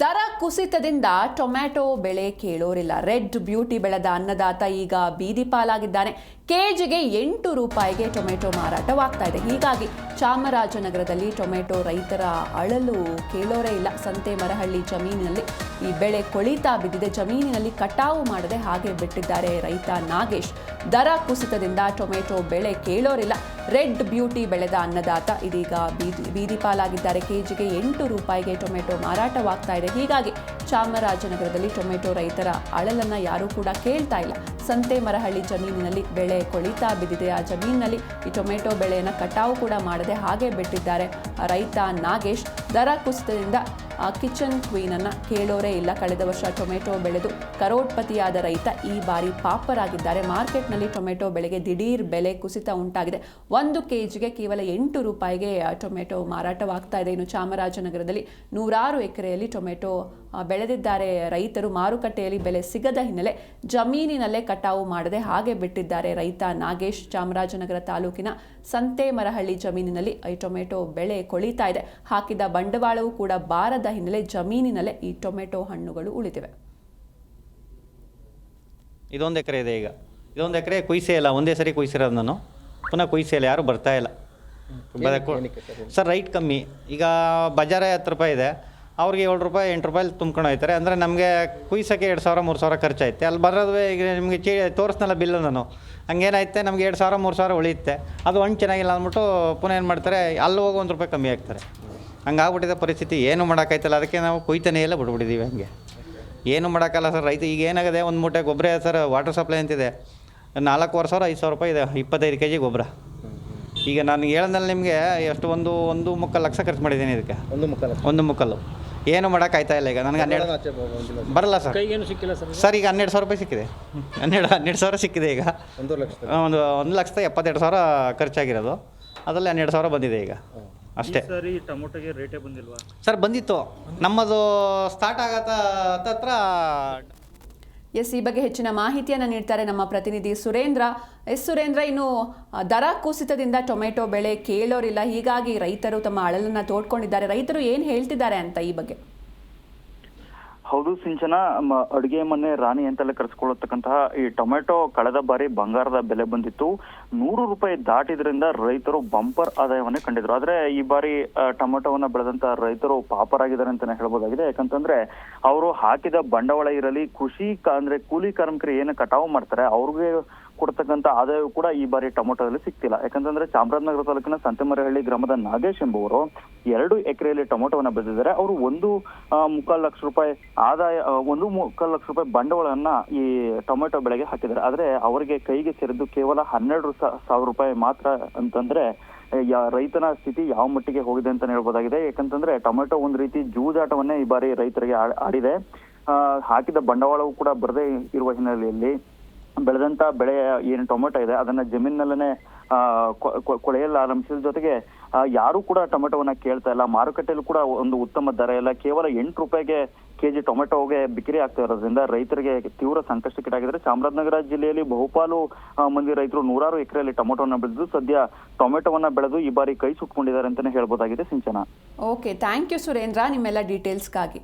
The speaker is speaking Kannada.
ದರ ಕುಸಿತದಿಂದ ಟೊಮ್ಯಾಟೊ ಬೆಳೆ ಕೇಳೋರಿಲ್ಲ. ರೆಡ್ ಬ್ಯೂಟಿ ಬೆಳೆದ ಅನ್ನದಾತ ಈಗ ಬೀದಿ ಪಾಲಾಗಿದ್ದಾನೆ. ಕೆಜಿಗೆ ಎಂಟು ರೂಪಾಯಿಗೆ ಟೊಮೆಟೊ ಮಾರಾಟವಾಗ್ತಾ ಇದೆ. ಹೀಗಾಗಿ ಚಾಮರಾಜನಗರದಲ್ಲಿ ಟೊಮೆಟೊ ರೈತರ ಅಳಲು ಕೇಳೋರೇ ಇಲ್ಲ. ಸಂತೆ ಮರಹಳ್ಳಿ ಜಮೀನಿನಲ್ಲಿ ಈ ಬೆಳೆ ಕೊಳಿತಾ ಬಿದ್ದಿದೆ. ಜಮೀನಿನಲ್ಲಿ ಕಟಾವು ಮಾಡದೆ ಹಾಗೆ ಬಿಟ್ಟಿದ್ದಾರೆ ರೈತ ನಾಗೇಶ್. ದರ ಕುಸಿತದಿಂದ ಟೊಮೆಟೊ ಬೆಳೆ ಕೇಳೋರಿಲ್ಲ. ರೆಡ್ ಬ್ಯೂಟಿ ಬೆಳೆದ ಅನ್ನದಾತ ಇದೀಗ ಬೀದಿ ಬೀದಿಪಾಲಾಗಿದ್ದಾರೆ ಕೆಜಿಗೆ ಎಂಟು ರೂಪಾಯಿಗೆ ಟೊಮೆಟೊ ಮಾರಾಟವಾಗ್ತಾ ಇದೆ. ಹೀಗಾಗಿ ಚಾಮರಾಜನಗರದಲ್ಲಿ ಟೊಮೆಟೊ ರೈತರ ಅಳಲನ್ನು ಯಾರೂ ಕೂಡ ಕೇಳ್ತಾ ಇಲ್ಲ. ಸಂತೆ ಮರಹಳ್ಳಿ ಜಮೀನಿನಲ್ಲಿ ಬೆಳೆ ಕೊಳಿತಾ ಬಿದ್ದಿದೆ. ಆ ಜಮೀನಿನಲ್ಲಿ ಈ ಟೊಮೆಟೊ ಬೆಳೆಯನ್ನು ಕಟಾವು ಕೂಡ ಮಾಡದೆ ಹಾಗೆ ಬಿಟ್ಟಿದ್ದಾರೆ. ರೈತ ನಾಗೇಶ್, ದರ ಕುಸಿತದಿಂದ ಕಿಚನ್ ಕ್ವೀನನ್ನು ಕೇಳೋರೇ ಇಲ್ಲ. ಕಳೆದ ವರ್ಷ ಟೊಮೆಟೊ ಬೆಳೆದು ಕರೋಡ್ಪತಿಯಾದ ರೈತ ಈ ಬಾರಿ ಪಾಪರಾಗಿದ್ದಾರೆ. ಮಾರ್ಕೆಟ್ನಲ್ಲಿ ಟೊಮೆಟೊ ಬೆಳೆಗೆ ದಿಢೀರ್ ಬೆಲೆ ಕುಸಿತ ಉಂಟಾಗಿದೆ. ಒಂದು ಕೆಜಿಗೆ ಕೇವಲ ಎಂಟು ರೂಪಾಯಿಗೆ ಟೊಮೆಟೊ ಮಾರಾಟವಾಗ್ತಾ ಇದೆ. ಇನ್ನು ಚಾಮರಾಜನಗರದಲ್ಲಿ ನೂರಾರು ಎಕರೆಯಲ್ಲಿ ಟೊಮೆಟೊ ಬೆಳೆದಿದ್ದಾರೆ. ರೈತರು ಮಾರುಕಟ್ಟೆಯಲ್ಲಿ ಬೆಲೆ ಸಿಗದ ಹಿನ್ನೆಲೆ ಜಮೀನಿನಲ್ಲೇ ಕಟಾವು ಮಾಡದೆ ಹಾಗೆ ಬಿಟ್ಟಿದ್ದಾರೆ ರೈತ ನಾಗೇಶ್ ಚಾಮರಾಜನಗರ ತಾಲೂಕಿನ ಸಂತೇಮರಹಳ್ಳಿ ಜಮೀನಿನಲ್ಲಿ ಈ ಟೊಮೆಟೊ ಬೆಳೆ ಕೊಳಿತಾ ಇದೆ. ಹಾಕಿದ ಬಂಡವಾಳವೂ ಕೂಡ ಬಾರದ ಹಿನ್ನೆಲೆ ಜಮೀನಿನಲ್ಲೇ ಈ ಟೊಮೆಟೊ ಹಣ್ಣುಗಳು ಉಳಿದಿವೆ. ಇದೊಂದು ಎಕರೆ ಇದೆ ಈಗ. ಇದೊಂದು ಎಕರೆ ಕುಯ್ಸೇ ಇಲ್ಲ. ಒಂದೇ ಸರಿ ಕುಯ್ಸಿರೋದು ನಾನು. ಪುನಃ ಕುಯ್ಸೇ ಇಲ್ಲ. ಯಾರು ಬರ್ತಾ ಇಲ್ಲ. ಸರ್? ರೈಟ್ ಕಮ್ಮಿ. ಈಗ ಬಜಾರೇ ಹತ್ತು ರೂಪಾಯಿ ಇದೆ. ಅವ್ರಿಗೆ ಏಳು ರೂಪಾಯಿ, ಎಂಟು ರೂಪಾಯಿ ತುಂಬ್ಕೊಂಡು ಹೋಗ್ತಾರೆ. ಅಂದರೆ ನಮಗೆ ಕುಯ್ಸೋಕ್ಕೆ ಎರಡು ಸಾವಿರ, ಮೂರು ಸಾವಿರ ಖರ್ಚಾಯ್ತೆ. ಅಲ್ಲಿ ಬರೋದು ಈಗ ನಿಮಗೆ ಚೀ, ತೋರಿಸ್ನಲ್ಲ ಬಿಲ್ಲು ನಾನು. ಹಂಗೇನಾಯ್ತೆ, ನಮಗೆ ಎರಡು ಸಾವಿರ, ಮೂರು ಸಾವಿರ ಉಳಿಯುತ್ತೆ. ಅದು ಹಣ್ಣು ಚೆನ್ನಾಗಿಲ್ಲ ಅಂದ್ಬಿಟ್ಟು ಪುನಃ ಏನು ಮಾಡ್ತಾರೆ, ಅಲ್ಲಿ ಹೋಗಿ ಒಂದು ರೂಪಾಯಿ ಕಮ್ಮಿ ಆಗ್ತಾರೆ ಹಂಗಾಗ್ಬಿಟ್ಟಿದೆ ಪರಿಸ್ಥಿತಿ. ಏನು ಮಾಡೋಕ್ಕಾಯ್ತಲ್ಲ, ಅದಕ್ಕೆ ನಾವು ಕುಯ್ತಾನೆ ಎಲ್ಲ ಬಿಟ್ಬಿಟ್ಟಿದ್ದೀವಿ ಹಂಗೆ. ಏನು ಮಾಡೋಕ್ಕಲ್ಲ ಸರ್, ರೈತ ಈಗ ಏನಾಗಿದೆ, ಒಂದು ಮೂಟೆ ಗೊಬ್ಬರ ಸರ್ ವಾಟರ್ ಸಪ್ಲೈ ಅಂತಿದೆ. ನಾಲ್ಕುವರೆ ಸಾವಿರ, ಐದು ಸಾವಿರ ರೂಪಾಯಿ ಇದೆ, ಇಪ್ಪತ್ತೈದು ಕೆ ಜಿ ಗೊಬ್ಬರ. ಈಗ ನಾನು ಹೇಳ್ದಲ್ಲಿ ನಿಮಗೆ ಎಷ್ಟು ಒಂದು ಒಂದು ಮುಕ್ಕಾಲು ಲಕ್ಷ ಖರ್ಚು ಮಾಡಿದ್ದೀನಿ ಇದಕ್ಕೆ. ಒಂದು ಮುಕ್ಕಾಲು ಒಂದು ಮುಕ್ಕಲ್ಲು ಏನು ಮಾಡೋಕ್ಕಾಯ್ತಾ ಇಲ್ಲ ಈಗ? ನನಗೆ ಹನ್ನೆರಡು ಬರಲ್ಲ ಸರ್. ಏನು ಸಿಕ್ಕಿಲ್ಲ ಸರ್ ಸರ್ ಈಗ ಹನ್ನೆರಡು ಸಾವಿರ ರೂಪಾಯಿ ಸಿಕ್ಕಿದೆ. ಹನ್ನೆರಡು ಹನ್ನೆರಡು ಸಾವಿರ ಸಿಕ್ಕಿದೆ ಈಗ. ಒಂದು ಲಕ್ಷ ಒಂದು ಒಂದು ಲಕ್ಷದ ಎಪ್ಪತ್ತೆರಡು ಸಾವಿರ ಖರ್ಚಾಗಿರೋದು. ಅದರಲ್ಲಿ ಹನ್ನೆರಡು ಸಾವಿರ ಬಂದಿದೆ ಈಗ. ಅಷ್ಟೇ. ಸರಿ ಟೊಮೊಟೊಗೆ ರೇಟೇ ಬಂದಿಲ್ವಾ? ಸರ್ ಬಂದಿತ್ತು. ನಮ್ಮದು ಸ್ಟಾರ್ಟ್ ಆಗತ್ತ ಹತ್ತತ್ರ ಎಸ್, ಈ ಬಗ್ಗೆ ಹೆಚ್ಚಿನ ಮಾಹಿತಿಯನ್ನು ನೀಡ್ತಾರೆ ನಮ್ಮ ಪ್ರತಿನಿಧಿ ಸುರೇಂದ್ರ. ಎಸ್, ಸುರೇಂದ್ರ, ಇನ್ನು ದರ ಕುಸಿತದಿಂದ ಟೊಮೆಟೊ ಬೆಳೆ ಕೇಳೋರಿಲ್ಲ. ಹೀಗಾಗಿ ರೈತರು ತಮ್ಮ ಅಳಲನ್ನ ತೋಡ್ಕೊಂಡಿದ್ದಾರೆ. ರೈತರು ಏನು ಹೇಳ್ತಿದ್ದಾರೆ ಅಂತ ಈ ಬಗ್ಗೆ? ಹೌದು, ಸಿಂಚನ ಅಡುಗೆ ಮನೆ ರಾಣಿ ಅಂತಲೇ ಕರೆಸ್ಕೊಳ್ಳತಕ್ಕಂತಹ ಈ ಟೊಮೆಟೊ ಕಳೆದ ಬಾರಿ ಬಂಗಾರದ ಬೆಲೆ ಬಂದಿತ್ತು. ನೂರು ರೂಪಾಯಿ ದಾಟಿದ್ರಿಂದ ರೈತರು ಬಂಪರ್ ಆದಾಯವನ್ನೇ ಕಂಡಿದ್ರು. ಆದ್ರೆ ಈ ಬಾರಿ ಟೊಮೆಟೊವನ್ನ ಬೆಳೆದಂತ ರೈತರು ಪಾಪರಾಗಿದ್ದಾರೆ ಅಂತಾನೆ ಹೇಳ್ಬೋದಾಗಿದೆ. ಯಾಕಂತಂದ್ರೆ ಅವರು ಹಾಕಿದ ಬಂಡವಾಳ ಇರಲಿ, ಕೃಷಿ ಅಂದ್ರೆ ಕೂಲಿ ಕಾರ್ಮಿಕರು ಏನು ಕಟಾವು ಮಾಡ್ತಾರೆ, ಅವ್ರಿಗೆ ಕೊಡ್ತಕ್ಕಂತ ಆದಾಯವು ಕೂಡ ಈ ಬಾರಿ ಟೊಮೊಟೊದಲ್ಲಿ ಸಿಕ್ತಿಲ್ಲ ಯಾಕಂತಂದ್ರೆ ಚಾಮರಾಜನಗರ ತಾಲೂಕಿನ ಸಂತೆಮರಹಳ್ಳಿ ಗ್ರಾಮದ ನಾಗೇಶ್ ಎಂಬುವರು ಎರಡು ಎಕರೆಯಲ್ಲಿ ಟೊಮೊಟೊವನ್ನ ಬೆಳೆದಿದ್ದಾರೆ. ಅವರು ಒಂದು ಮುಕ್ಕಾಲು ಲಕ್ಷ ರೂಪಾಯಿ ಆದಾಯ ಒಂದು ಮುಕ್ಕಾಲು ಲಕ್ಷ ರೂಪಾಯಿ ಬಂಡವಾಳವನ್ನ ಈ ಟೊಮೆಟೊ ಬೆಳೆಗೆ ಹಾಕಿದ್ದಾರೆ. ಆದ್ರೆ ಅವರಿಗೆ ಕೈಗೆ ಸೇರಿದ್ದು ಕೇವಲ ಹನ್ನೆರಡು ಸಾವಿರ ರೂಪಾಯಿ ಮಾತ್ರ ಅಂತಂದ್ರೆ ರೈತನ ಸ್ಥಿತಿ ಯಾವ ಮಟ್ಟಿಗೆ ಹೋಗಿದೆ ಅಂತ ಹೇಳ್ಬೋದಾಗಿದೆ. ಯಾಕಂತಂದ್ರೆ ಟೊಮೆಟೊ ಒಂದು ರೀತಿ ಜೂಜಾಟವನ್ನೇ ಈ ಬಾರಿ ರೈತರಿಗೆ ಆಡಿದೆ. ಹಾಕಿದ ಬಂಡವಾಳವೂ ಕೂಡ ಬರದೇ ಇರುವ ಹಿನ್ನೆಲೆಯಲ್ಲಿ ಬೆಳೆದಂತ ಬೆಳೆ, ಏನು ಟೊಮೆಟೊ ಇದೆ, ಅದನ್ನ ಕೊಳೆಯಲು ಆರಂಭಿಸಿದ ಜೊತೆಗೆ ಯಾರು ಕೂಡ ಟೊಮೆಟೊವನ್ನ ಕೇಳ್ತಾ ಇಲ್ಲ. ಮಾರುಕಟ್ಟೆಯಲ್ಲೂ ಕೂಡ ಒಂದು ಉತ್ತಮ ದರ ಇಲ್ಲ. ಕೇವಲ ಎಂಟು ರೂಪಾಯಿಗೆ ಕೆಜಿ ಟೊಮೆಟೊಗೆ ಬಿಕ್ರಿ ಆಗ್ತಾ ಇರೋದ್ರಿಂದ ರೈತರಿಗೆ ತೀವ್ರ ಸಂಕಷ್ಟಕ್ಕೀಡಾಗಿದ್ದಾರೆ. ಚಾಮರಾಜನಗರ ಜಿಲ್ಲೆಯಲ್ಲಿ ಬಹುಪಾಲು ಮಂದಿ ರೈತರು ನೂರಾರು ಎಕರೆಯಲ್ಲಿ ಟೊಮೆಟೊವನ್ನ ಬೆಳೆದು, ಸದ್ಯ ಟೊಮೆಟೊವನ್ನ ಬೆಳೆದು ಈ ಬಾರಿ ಕೈ ಸುಟ್ಕೊಂಡಿದ್ದಾರೆ ಅಂತಾನೆ ಹೇಳ್ಬೋದಾಗಿದೆ Sinchana. Okay, thank you Surendra, ನಿಮ್ಮೆಲ್ಲ ಡೀಟೇಲ್ಸ್ಗಾಗಿ.